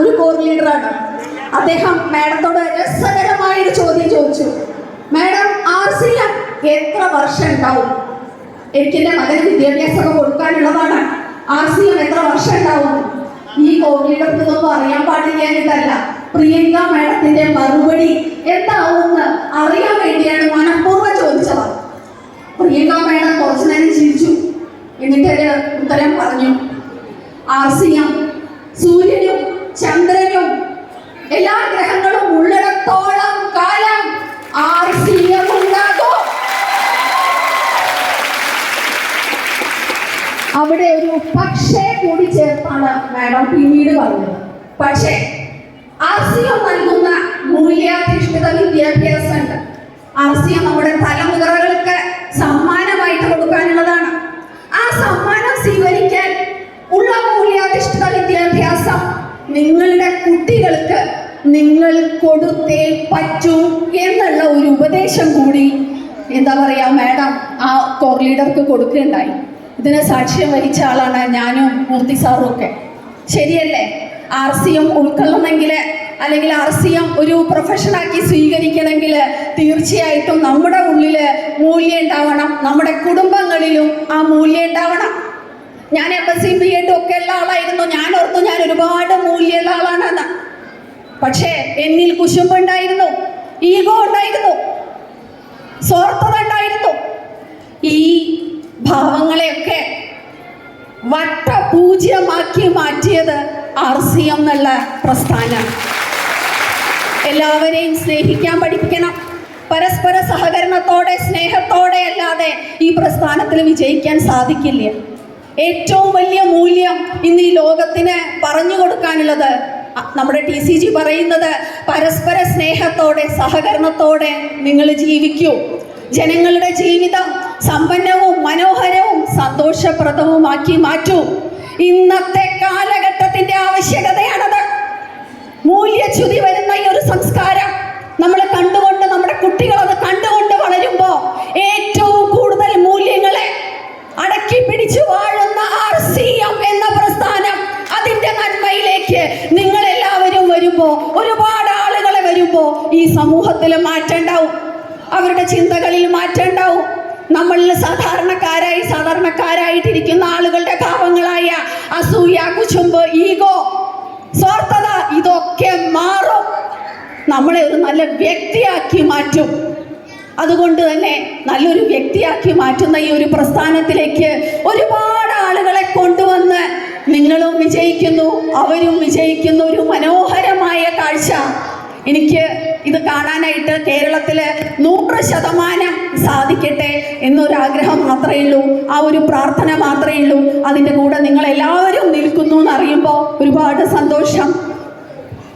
ഒരു കോർ ലീഡറാണ് അദ്ദേഹം മാഡത്തോട് രസകരമായ ഒരു ചോദ്യം ചോദിച്ചു. മാഡം ആർ സി എം എത്ര വർഷം ഉണ്ടാവും? എനിക്ക് എന്റെ മകന് വിദ്യാഭ്യാസമൊക്കെ കൊടുക്കാനുള്ളതാണ്. ആർ സി എം എത്ര വർഷം ഉണ്ടാവും? ഈ ഇതൊന്നും അറിയാൻ പാടില്ലാഞ്ഞിട്ടല്ല പ്രിയങ്ക മാഡത്തിന്റെ മറുപടി എന്താവുമെന്ന് അറിയാൻ വേണ്ടിയാണ് മനഃപൂർവം ചോദിച്ചത്. പ്രിയങ്ക മാഡം കുറച്ചു നേരം ചിരിച്ചു. എന്നിട്ട് ഉത്തരം പറഞ്ഞു. ആർ സി എം സൂര്യനും ചന്ദ്രനും എല്ലാ ഗ്രഹങ്ങളും ഉള്ളിടത്തോളം കാലം ആർ ഉണ്ടാകും അവിടെ ഒരു പക്ഷേ കൂടി ചേർത്താണ് മാഡം പിന്നീട് പറഞ്ഞത്. പക്ഷേ ആർ സി എം നൽകുന്ന മൂല്യാധിഷ്ഠിത വിദ്യാഭ്യാസമുണ്ട്. ആർ സി എം നമ്മുടെ തലമുറകൾക്ക് സമ്മാനമായിട്ട് കൊടുക്കാനുള്ളതാണ്. നിങ്ങളുടെ കുട്ടികൾക്ക് നിങ്ങൾ കൊടുത്തേ പറ്റൂ എന്നുള്ള ഒരു ഉപദേശം കൂടി എന്താ പറയാ മാഡം ആ കോർ ലീഡർക്ക് കൊടുക്കുകയുണ്ടായി. ഇതിന് സാക്ഷ്യം വഹിച്ച ആളാണ് ഞാനും മൂർത്തി സാറും ഒക്കെ. ശരിയല്ലേ? ആർ സി എം ഉൾക്കൊള്ളണമെങ്കിൽ അല്ലെങ്കിൽ ആർ സി എം ഒരു പ്രൊഫഷനാക്കി സ്വീകരിക്കണമെങ്കിൽ തീർച്ചയായിട്ടും നമ്മുടെ ഉള്ളിൽ മൂല്യം ഉണ്ടാവണം. നമ്മുടെ കുടുംബങ്ങളിലും ആ മൂല്യം ഉണ്ടാവണം. ഞാൻ എം എസ് സി ബി എഡും ഒക്കെ ഉള്ള ആളായിരുന്നു. ഞാൻ ഓർത്തു ഞാൻ ഒരുപാട് മൂല്യമുള്ള ആളാണെന്ന് പക്ഷേ എന്നിൽ കുശുമ്പുണ്ടായിരുന്നു. ഈഗോ ഉണ്ടായിരുന്നു. സ്വാർത്ഥത ഉണ്ടായിരുന്നു. ഈ ഭാവങ്ങളെയൊക്കെ വട്ട പൂജ്യമാക്കി മാറ്റിയത് ആർ സി എം എന്നുള്ള പ്രസ്ഥാനം എല്ലാവരെയും സ്നേഹിക്കാൻ പഠിപ്പിക്കണം. പരസ്പര സഹകരണത്തോടെ സ്നേഹത്തോടെ അല്ലാതെ ഈ പ്രസ്ഥാനത്തിൽ വിജയിക്കാൻ സാധിക്കില്ല. ഏറ്റവും വലിയ മൂല്യം ഇന്ന് ഈ ലോകത്തിന് പറഞ്ഞു കൊടുക്കാനുള്ളത്. നമ്മുടെ ടി സി ജി പറയുന്നത് പരസ്പര സ്നേഹത്തോടെ സഹകരണത്തോടെ നിങ്ങൾ ജീവിക്കൂ. ജനങ്ങളുടെ ജീവിതം സമ്പന്നവും മനോഹരവും സന്തോഷപ്രദവുമാക്കി മാറ്റൂ. ഇന്നത്തെ കാലഘട്ടത്തിന്റെ അവരുടെ ചിന്തകളിൽ മാറ്റം ഉണ്ടാവും. നമ്മളിൽ സാധാരണക്കാരായി സാധാരണക്കാരായിട്ടിരിക്കുന്ന ആളുകളുടെ ഭാവങ്ങളായ അസൂയ കുശുമ്പ് ഈഗോ സ്വാർത്ഥത ഇതൊക്കെ മാറും. നമ്മളെ ഒരു നല്ല വ്യക്തിയാക്കി മാറ്റും. അതുകൊണ്ട് തന്നെ നല്ലൊരു വ്യക്തിയാക്കി മാറ്റുന്ന ഈ ഒരു പ്രസ്ഥാനത്തിലേക്ക് ഒരുപാട് ആളുകളെ കൊണ്ടുവന്ന് നിങ്ങളും വിജയിക്കുന്നു അവരും വിജയിക്കുന്ന. ഒരു മനോഹരമായ കാഴ്ച. എനിക്ക് ഇത് കാണാനായിട്ട് കേരളത്തിൽ നൂറ് ശതമാനം സാധിക്കട്ടെ എന്നൊരാഗ്രഹം മാത്രമേ ഉള്ളൂ. ആ ഒരു പ്രാർത്ഥന മാത്രമേ ഉള്ളൂ. അതിന്റെ കൂടെ നിങ്ങൾ എല്ലാവരും നിൽക്കുന്നു എന്നറിയുമ്പോൾ ഒരുപാട് സന്തോഷം.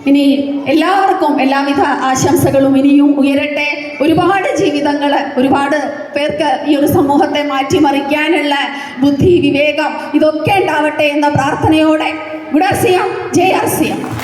ഇനി എല്ലാവർക്കും എല്ലാവിധ ആശംസകളും ഇനിയും ഉയരട്ടെ. ഒരുപാട് ജീവിതങ്ങൾ ഒരുപാട് പേർക്ക് ഈ ഒരു സമൂഹത്തെ മാറ്റിമറിക്കാനുള്ള ബുദ്ധി വിവേകം ഇതൊക്കെ ഉണ്ടാവട്ടെ എന്ന പ്രാർത്ഥനയോടെ. Good R C M. R C M.